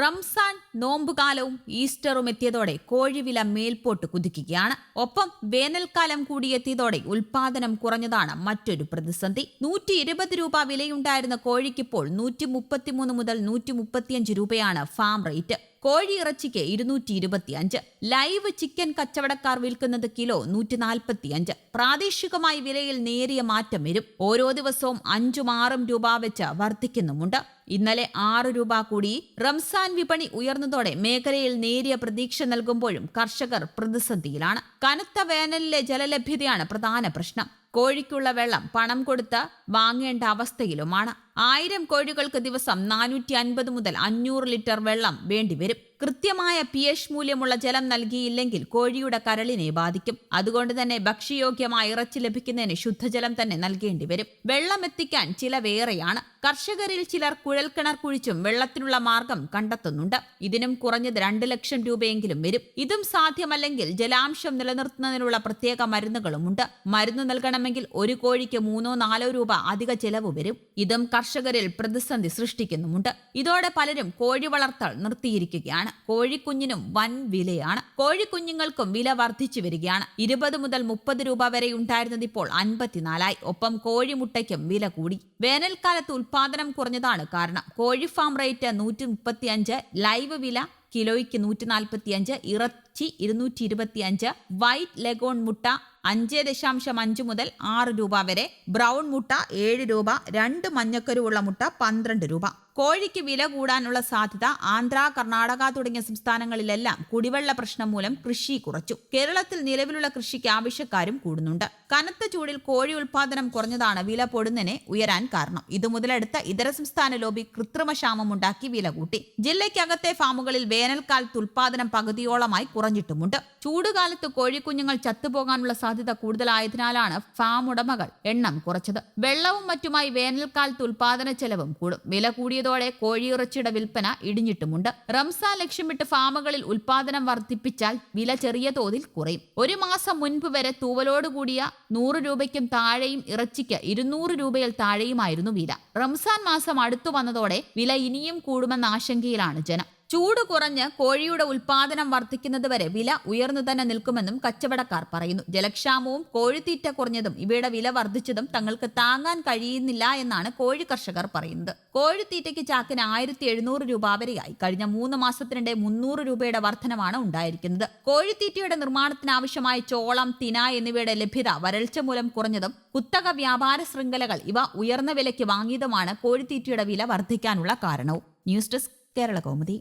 റംസാൻ നോമ്പുകാലവും ഈസ്റ്ററും എത്തിയതോടെ കോഴിവില മേൽപോട്ട് കുതിക്കുകയാണ്. ഒപ്പം വേനൽക്കാലം കൂടിയെത്തിയതോടെ ഉൽപാദനം കുറഞ്ഞതാണ് മറ്റൊരു പ്രതിസന്ധി. നൂറ്റി ഇരുപത് രൂപ വിലയുണ്ടായിരുന്ന കോഴിക്കിപ്പോൾ നൂറ്റി മുപ്പത്തിമൂന്ന് മുതൽ നൂറ്റി മുപ്പത്തിയഞ്ച് രൂപയാണ് ഫാം റേറ്റ്. കോഴി ഇറച്ചിക്ക് ഇരുന്നൂറ്റി ഇരുപത്തിയഞ്ച് ലൈവ് ചിക്കൻ കച്ചവടക്കാർ വിൽക്കുന്നത് കിലോ നൂറ്റി നാൽപ്പത്തിയഞ്ച് പ്രാദേശികമായി വിലയിൽ നേരിയ മാറ്റം വരും. ഓരോ ദിവസവും അഞ്ചും ആറും രൂപ വെച്ച് വർദ്ധിക്കുന്നുമുണ്ട്. ഇന്നലെ ആറ് രൂപ കൂടി റംസാൻ വിപണി ഉയർന്നതോടെ മേഖലയിൽ നേരിയ പ്രതീക്ഷ നൽകുമ്പോഴും കർഷകർ പ്രതിസന്ധിയിലാണ്. കനത്ത വേനലിലെ ജലലഭ്യതയാണ് പ്രധാന പ്രശ്നം. കോഴിക്കുള്ള വെള്ളം പണം കൊടുത്ത് വാങ്ങേണ്ട അവസ്ഥയിലുമാണ്. ആയിരം കോഴികൾക്ക് ദിവസം നാനൂറ്റി അൻപത് മുതൽ അഞ്ഞൂറ് ലിറ്റർ വെള്ളം വേണ്ടിവരും. കൃത്യമായ പി എച്ച് മൂല്യമുള്ള ജലം നൽകിയില്ലെങ്കിൽ കോഴിയുടെ കരളിനെ ബാധിക്കും. അതുകൊണ്ട് തന്നെ ഭക്ഷ്യയോഗ്യമായ ഇറച്ചി ലഭിക്കുന്നതിന് ശുദ്ധജലം തന്നെ നൽകേണ്ടി വരും വെള്ളം എത്തിക്കാൻ ചില വേറെയാണ് കർഷകരിൽ ചിലർ കുഴൽക്കിണർ കുഴിച്ചും വെള്ളത്തിനുള്ള മാർഗം കണ്ടെത്തുന്നുണ്ട്. ഇതിനും കുറഞ്ഞത് രണ്ട് ലക്ഷം രൂപയെങ്കിലും വരും. ഇതും സാധ്യമല്ലെങ്കിൽ ജലാംശം നിലനിർത്തുന്നതിനുള്ള പ്രത്യേക മരുന്നുകളുമുണ്ട്. മരുന്ന് നൽകണമെങ്കിൽ ഒരു കോഴിക്ക് മൂന്നോ നാലോ രൂപ അധിക ചെലവ് വരും. ഇതും കർഷകരിൽ പ്രതിസന്ധി സൃഷ്ടിക്കുന്നുമുണ്ട്. ഇതോടെ പലരും കോഴി വളർത്തൽ നിർത്തിയിരിക്കുകയാണ്. കോഴിക്കുഞ്ഞിനും വൻ വിലയാണ്. കോഴിക്കുഞ്ഞുങ്ങൾക്കും വില വർദ്ധിച്ചു വരികയാണ്. ഇരുപത് മുതൽ മുപ്പത് രൂപ വരെ ഉണ്ടായിരുന്നത് ഇപ്പോൾ അൻപത്തിനാലായി. ഒപ്പം കോഴിമുട്ടയ്ക്കും വില കൂടി. വേനൽക്കാലത്ത് ഉൽപാദനം കുറഞ്ഞതാണ് കാരണം. കോഴി ഫാം റേറ്റ് നൂറ്റി മുപ്പത്തിയഞ്ച് ലൈവ് വില കിലോയ്ക്ക് നൂറ്റി നാൽപ്പത്തിയഞ്ച് ഇറച്ചി ഇരുന്നൂറ്റി ഇരുപത്തിയഞ്ച് വൈറ്റ് ലെഗോൺ മുട്ട അഞ്ച് ദശാംശം അഞ്ച് മുതൽ ആറ് രൂപ വരെ. ബ്രൗൺ മുട്ട ഏഴ് രൂപ രണ്ട് മഞ്ഞക്കരുവുള്ള മുട്ട പന്ത്രണ്ട് രൂപ. കോഴിക്ക് വില കൂടാനുള്ള സാധ്യത ആന്ധ്ര കർണാടക തുടങ്ങിയ സംസ്ഥാനങ്ങളിലെല്ലാം കുടിവെള്ള പ്രശ്നം മൂലം കൃഷി കുറച്ചു. കേരളത്തിൽ നിലവിലുള്ള കൃഷിക്ക് ആവശ്യക്കാരും കൂടുന്നുണ്ട്. കനത്ത ചൂടിൽ കോഴി ഉൽപാദനം കുറഞ്ഞതാണ് വില പൊടുന്നതിനെ ഉയരാൻ കാരണം. ഇത് മുതലെടുത്ത ഇതര സംസ്ഥാന ലോബി കൃത്രിമ ക്ഷാമം ഉണ്ടാക്കി വില കൂട്ടി. ജില്ലയ്ക്കകത്തെ ഫാമുകളിൽ വേനൽക്കാലത്ത് ഉൽപാദനം പകുതിയോളമായി കുറഞ്ഞിട്ടുമുണ്ട്. ചൂടുകാലത്ത് കോഴിക്കുഞ്ഞുങ്ങൾ ചത്തുപോകാനുള്ള സാധ്യത കൂടുതലായതിനാലാണ് ഫാം ഉടമകൾ എണ്ണം കുറച്ചത്. വെള്ളവും മറ്റുമായി വേനൽക്കാലത്ത് ഉൽപാദന ചെലവും കൂടും. വില കൂടിയതോടെ കോഴിയിറച്ചിയുടെ വിൽപ്പന ഇടിഞ്ഞിട്ടുമുണ്ട്. റംസാൻ ലക്ഷ്യമിട്ട് ഫാമുകളിൽ ഉൽപാദനം വർദ്ധിപ്പിച്ചാൽ വില ചെറിയ തോതിൽ കുറയും. ഒരു മാസം മുൻപ് വരെ തൂവലോട് കൂടിയ നൂറ് രൂപയ്ക്കും താഴെയും ഇറച്ചിക്ക് ഇരുന്നൂറ് രൂപയിൽ താഴെയുമായിരുന്നു വില. റംസാൻ മാസം അടുത്തു വന്നതോടെ വില ഇനിയും കൂടുമെന്ന ആശങ്കയിലാണ് ജനം. ചൂട് കുറഞ്ഞ് കോഴിയുടെ ഉൽപാദനം വർദ്ധിക്കുന്നതുവരെ വില ഉയർന്നു തന്നെ നിൽക്കുമെന്നും കച്ചവടക്കാർ പറയുന്നു. ജലക്ഷാമവും കോഴിത്തീറ്റ കുറഞ്ഞതും ഇവയുടെ വില വർദ്ധിച്ചതും തങ്ങൾക്ക് താങ്ങാൻ കഴിയുന്നില്ല എന്നാണ് കോഴി കർഷകർ പറയുന്നത്. കോഴിത്തീറ്റയ്ക്ക് ചാക്കിന് ആയിരത്തി എഴുന്നൂറ് രൂപ വരെയായി. കഴിഞ്ഞ മൂന്ന് മാസത്തിനിടെ മുന്നൂറ് രൂപയുടെ വർധനമാണ് ഉണ്ടായിരിക്കുന്നത്. കോഴിത്തീറ്റയുടെ നിർമ്മാണത്തിനാവശ്യമായ ചോളം തിന എന്നിവയുടെ ലഭ്യത വരൾച്ച മൂലം കുറഞ്ഞതും കുത്തക വ്യാപാര ശൃംഖലകൾ ഇവ ഉയർന്ന വിലയ്ക്ക് വാങ്ങിയതുമാണ് കോഴിത്തീറ്റയുടെ വില വർദ്ധിക്കാനുള്ള കാരണവും. News desk Kerala Kaumudi